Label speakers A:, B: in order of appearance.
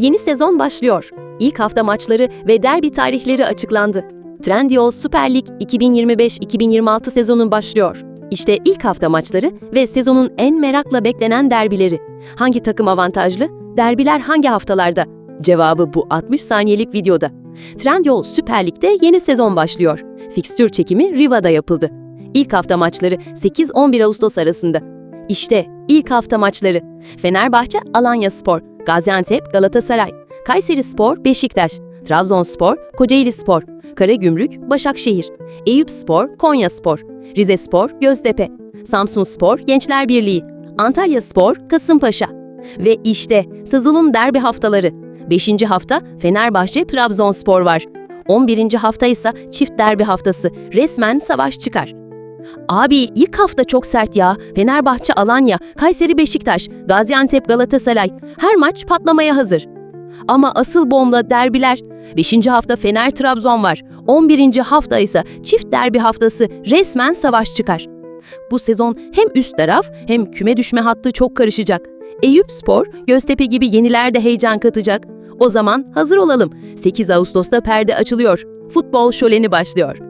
A: Yeni sezon başlıyor. İlk hafta maçları ve derbi tarihleri açıklandı. Trendyol Süper Lig 2025-2026 sezonu başlıyor. İşte ilk hafta maçları ve sezonun en merakla beklenen derbileri. Hangi takım avantajlı? Derbiler hangi haftalarda? Cevabı bu 60 saniyelik videoda. Trendyol Süper Lig'de yeni sezon başlıyor. Fikstür çekimi Riva'da yapıldı. İlk hafta maçları 8-11 Ağustos arasında. İşte ilk hafta maçları. Fenerbahçe Alanya Spor, Gaziantep Galatasaray, Kayseri Spor Beşiktaş, Trabzonspor Kocaeli Spor, Karagümrük Başakşehir, Eyüp Spor Konya Spor, Rize Spor Göztepe, Samsun Spor Gençler Birliği, Antalya Spor Kasımpaşa. Ve işte Sızıl'ın derbi haftaları. 5. hafta Fenerbahçe Trabzonspor var. 11. hafta ise çift derbi haftası. Resmen savaş çıkar. Abi ilk hafta çok sert ya. Fenerbahçe Alanya, Kayseri Beşiktaş, Gaziantep Galatasaray. Her maç patlamaya hazır. Ama asıl bomba derbiler. 5. hafta Fener Trabzon var. 11. hafta ise çift derbi haftası resmen savaş çıkar. Bu sezon hem üst taraf hem küme düşme hattı çok karışacak. Eyüp Spor, Göztepe gibi yeniler de heyecan katacak. O zaman hazır olalım. 8 Ağustos'ta perde açılıyor. Futbol şöleni başlıyor.